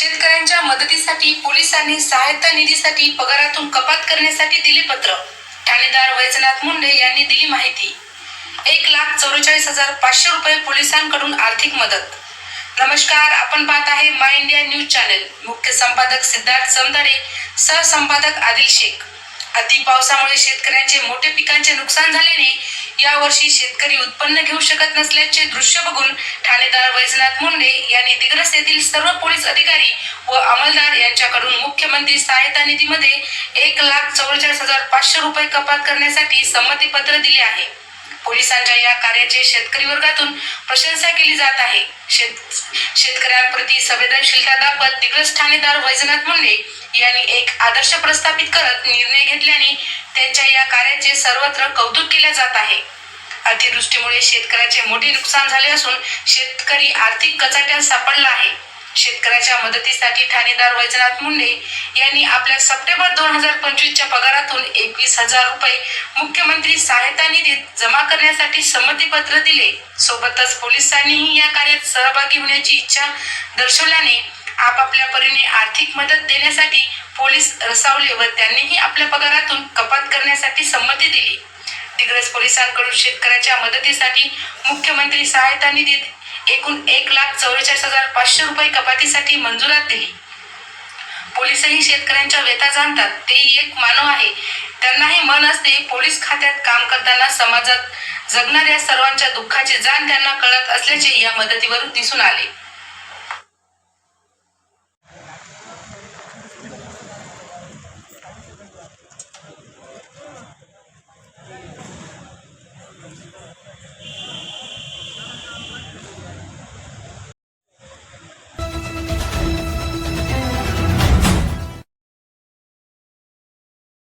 शेतकऱ्यांच्या मदतीसाठी पोलिसांनी सहायता निधीसाठी पगारातून कपात करण्यासाठी दिले पत्र. ठाणेदार वैजनाथ मुंडे यांनी दिली माहिती. एक लाख चौवेचाळीस हजार पाचशे रुपये पोलिसांकडून आर्थिक मदत. नमस्कार आपण पाहत आहे माय इंडिया न्यूज चॅनल. मुख्य संपादक सिद्धार्थ समदारे सहसंपादक आदिल शेख. अति पावसामुळे शेतकऱ्यांचे मोठे पिकांचे नुकसान झाल्याने यावर्षी शेतकरी उत्पन्न घेऊ शकत नसल्याचे दृश्य बघून ठाणेदार वैजनाथ मुंडे यांनी दिग्रस येथील सर्व पोलीस अधिकारी व अंमलदार यांच्याकडून मुख्यमंत्री सहायता निधीमध्ये एक लाख चव्वेचाळीस हजार पाचशे रुपये कपात करण्यासाठी संमतीपत्र दिले आहे. पोलिसांच्या या कार्याची शेतकरी वर्गातून प्रशंसा केली जात आहे. शेत शेतकऱ्यांप्रती संवेदनशीलता दाखवत दिग्रस ठाणेदार वैजनाथ मुंडे यांनी एक आदर्श प्रस्थापित करत निर्णय घेतल्याने त्यांच्या या कार्याचे सर्वत्र कौतुक केले जात आहे. अतिवृष्टीमुळे शेतकऱ्याचे मोठे नुकसान झाले असून शेतकरी आर्थिक कचाट्यात सापडला आहे. शेतकऱ्याच्या मदतीसाठी ठाणेदार वैजनाथ मुंडे यांनी आपल्या सप्टेंबर दोन हजार पंचवीसच्या पगारातून एकवीस हजार रुपये मुख्यमंत्री सहायता निधीत जमा करण्यासाठी संमतीपत्र दिले. सोबतच पोलिसांनीही या कार्यात सहभागी होण्याची इच्छा दर्शवल्याने आपापल्या परीने आर्थिक मदत देण्यासाठी पोलीस रसावले व त्यांनीही आपल्या पगारातून कपात करण्यासाठी संमती दिली. दिग्रस पोलिसांकडून शेतकऱ्याच्या मदतीसाठी मुख्यमंत्री सहायता निधीत एकूण एक लाख चौवेचाळीस हजार पाचशे रुपये कपातीसाठी मंजुरात दिली. पोलीसही शेतकऱ्यांच्या व्यथा जाणतात. तेही एक मानव आहे. त्यांनाही मन असते पोलीस खात्यात काम करताना समाजात जगणाऱ्या सर्वांच्या दुःखाची जाण त्यांना कळत असल्याचे या मदतीवरून दिसून आले.